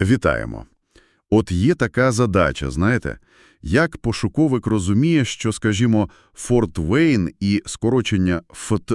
Вітаємо. От є така задача, знаєте, як пошуковик розуміє, що, скажімо, Форт Вейн і скорочення ФТ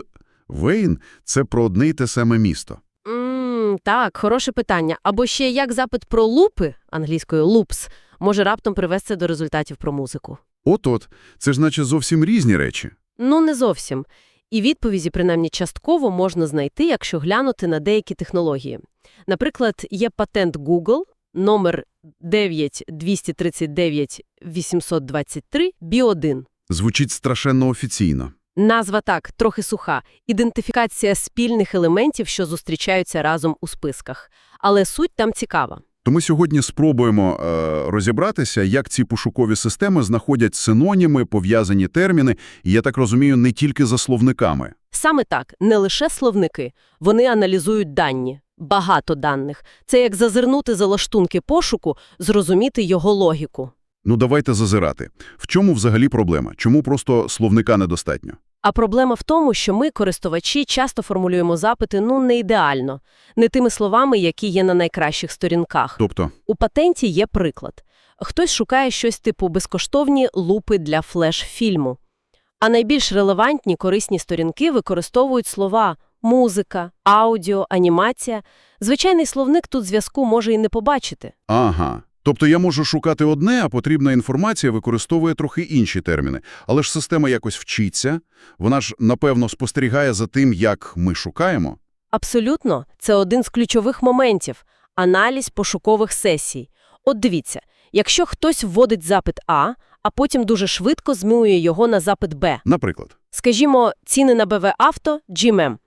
Вейн – це про одне й те саме місто. М, так, хороше питання. Або ще як запит про лупи, англійською loops, може раптом привести до результатів про музику. От-от, це ж наче зовсім різні речі. Ну, не зовсім. І відповіді, принаймні частково, можна знайти, якщо глянути на деякі технології. Наприклад, є патент Google номер 9239823 B1. Звучить страшенно офіційно. Назва так, трохи суха – ідентифікація спільних елементів, що зустрічаються разом у списках. Але суть там цікава. То ми сьогодні спробуємо е, розібратися, як ці пошукові системи знаходять синоніми, пов'язані терміни, і, я так розумію, не тільки за словниками. Саме так, не лише словники. Вони аналізують дані. Багато даних. Це як зазирнути за лаштунки пошуку, зрозуміти його логіку. Ну, давайте зазирати. В чому взагалі проблема? Чому просто словника недостатньо? А проблема в тому, що ми, користувачі, часто формулюємо запити ну не ідеально, не тими словами, які є на найкращих сторінках. Тобто, У патенті є приклад. Хтось шукає щось типу безкоштовні лупи для флеш-фільму. А найбільш релевантні корисні сторінки використовують слова музика, аудіо, анімація. Звичайний словник тут зв'язку може і не побачити. ага. Тобто я можу шукати одне, а потрібна інформація використовує трохи інші терміни. Але ж система якось вчиться, вона ж, напевно, спостерігає за тим, як ми шукаємо. Абсолютно, це один з ключових моментів – аналіз пошукових сесій. От дивіться, якщо хтось вводить запит А, а потім дуже швидко змінює його на запит Б. Наприклад. Скажімо, ціни на БВ Авто – GMM,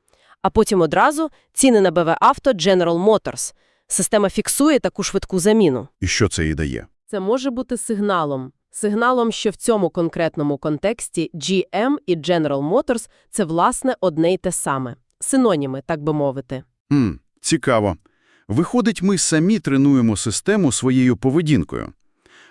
а потім одразу ціни на БВ Авто – General Motors. Система фіксує таку швидку заміну. І що це їй дає? Це може бути сигналом. Сигналом, що в цьому конкретному контексті GM і General Motors – це, власне, одне й те саме. Синоніми, так би мовити. Хм, цікаво. Виходить, ми самі тренуємо систему своєю поведінкою.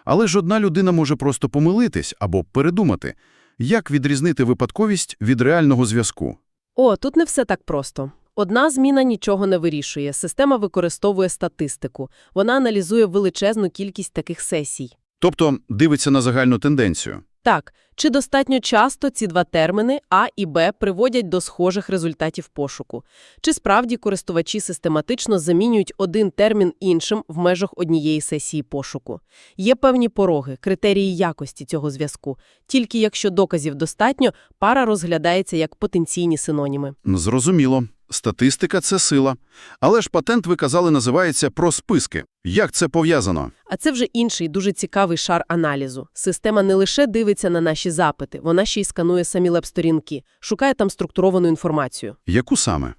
Але ж одна людина може просто помилитись або передумати. Як відрізнити випадковість від реального зв'язку? О, тут не все так просто. Одна зміна нічого не вирішує. Система використовує статистику. Вона аналізує величезну кількість таких сесій. Тобто дивиться на загальну тенденцію. Так, чи достатньо часто ці два терміни А і Б приводять до схожих результатів пошуку? Чи справді користувачі систематично замінюють один термін іншим в межах однієї сесії пошуку? Є певні пороги, критерії якості цього зв'язку. Тільки якщо доказів достатньо, пара розглядається як потенційні синоніми. Зрозуміло. Статистика – це сила. Але ж патент, ви казали, називається «про списки». Як це пов'язано? А це вже інший дуже цікавий шар аналізу. Система не лише дивиться на наші запити, вона ще й сканує самі леп-сторінки, шукає там структуровану інформацію. Яку саме?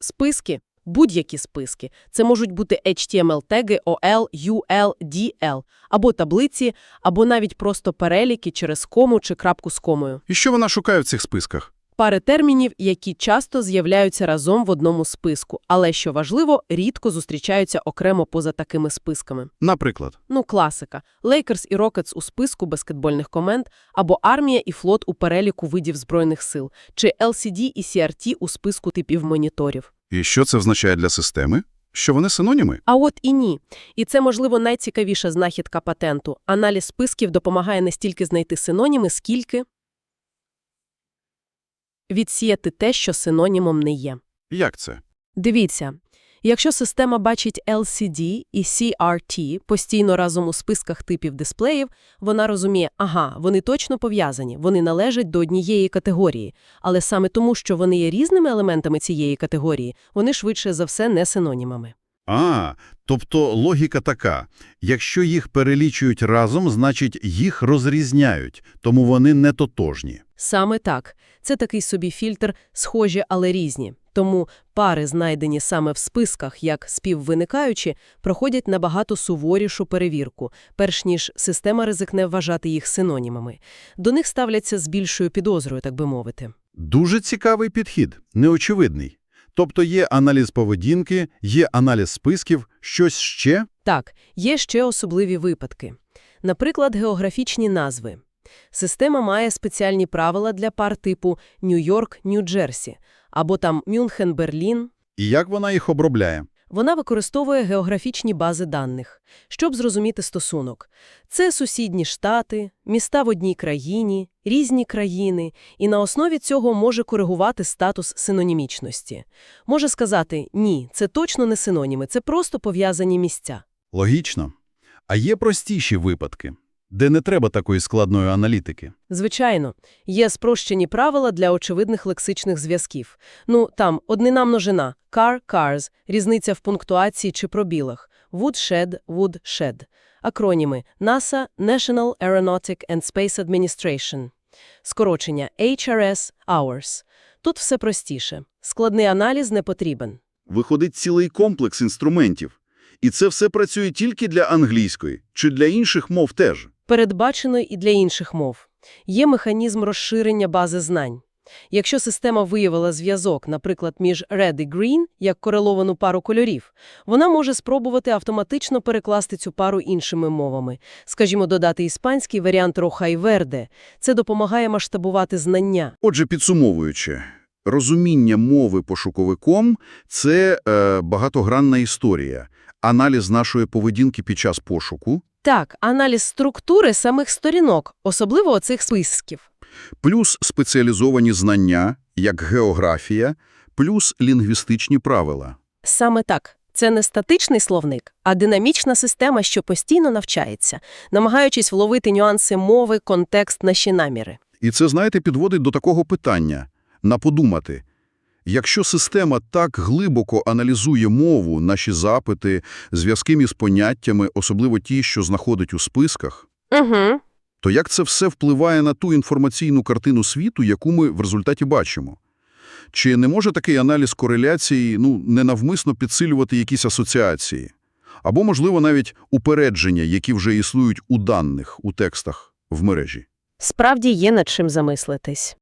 Списки, будь-які списки. Це можуть бути HTML-теги, OL, UL, DL, або таблиці, або навіть просто переліки через кому чи крапку з комою. І що вона шукає в цих списках? Пари термінів, які часто з'являються разом в одному списку, але, що важливо, рідко зустрічаються окремо поза такими списками. Наприклад. Ну, класика. Лейкерс і Рокетс у списку баскетбольних команд, або армія і флот у переліку видів збройних сил, чи LCD і CRT у списку типів моніторів. І що це означає для системи? Що вони синоніми? А от і ні. І це, можливо, найцікавіша знахідка патенту. Аналіз списків допомагає не стільки знайти синоніми, скільки відсіяти те, що синонімом не є. Як це? Дивіться, якщо система бачить LCD і CRT постійно разом у списках типів дисплеїв, вона розуміє, ага, вони точно пов'язані, вони належать до однієї категорії, але саме тому, що вони є різними елементами цієї категорії, вони швидше за все не синонімами. А, тобто логіка така. Якщо їх перелічують разом, значить їх розрізняють, тому вони не тотожні. Саме так. Це такий собі фільтр схожі, але різні. Тому пари, знайдені саме в списках як співвиникаючі, проходять набагато суворішу перевірку, перш ніж система ризикне вважати їх синонімами. До них ставляться з більшою підозрою, так би мовити. Дуже цікавий підхід, неочевидний. Тобто є аналіз поведінки, є аналіз списків, щось ще? Так, є ще особливі випадки. Наприклад, географічні назви. Система має спеціальні правила для пар типу Нью-Йорк, Нью-Джерсі, або там Мюнхен, Берлін. І як вона їх обробляє? Вона використовує географічні бази даних, щоб зрозуміти стосунок. Це сусідні штати, міста в одній країні, різні країни, і на основі цього може коригувати статус синонімічності. Може сказати, ні, це точно не синоніми, це просто пов'язані місця. Логічно. А є простіші випадки, де не треба такої складної аналітики. Звичайно, є спрощені правила для очевидних лексичних зв'язків. Ну, там, однина множина, car, cars, різниця в пунктуації чи пробілах, woodshed, woodshed. Акроніми NASA – National Aeronautic and Space Administration. Скорочення HRS – Hours. Тут все простіше. Складний аналіз не потрібен. Виходить цілий комплекс інструментів. І це все працює тільки для англійської, чи для інших мов теж. Передбачено і для інших мов. Є механізм розширення бази знань. Якщо система виявила зв'язок, наприклад, між red і green, як кореловану пару кольорів, вона може спробувати автоматично перекласти цю пару іншими мовами. Скажімо, додати іспанський варіант роха і верде. Це допомагає масштабувати знання. Отже, підсумовуючи, розуміння мови пошуковиком – це е, багатогранна історія. Аналіз нашої поведінки під час пошуку, Так, аналіз структури самих сторінок, особливо оцих списків. Плюс спеціалізовані знання, як географія, плюс лінгвістичні правила. Саме так. Це не статичний словник, а динамічна система, що постійно навчається, намагаючись вловити нюанси мови, контекст, наші наміри. І це, знаєте, підводить до такого питання – на подумати. Якщо система так глибоко аналізує мову, наші запити, зв'язки між поняттями, особливо ті, що знаходить у списках, Угу. То як це все впливає на ту інформаційну картину світу, яку ми в результаті бачимо? Чи не може такий аналіз кореляції ну, ненавмисно підсилювати якісь асоціації? Або, можливо, навіть упередження, які вже існують у даних, у текстах в мережі? Справді є над чим замислитись.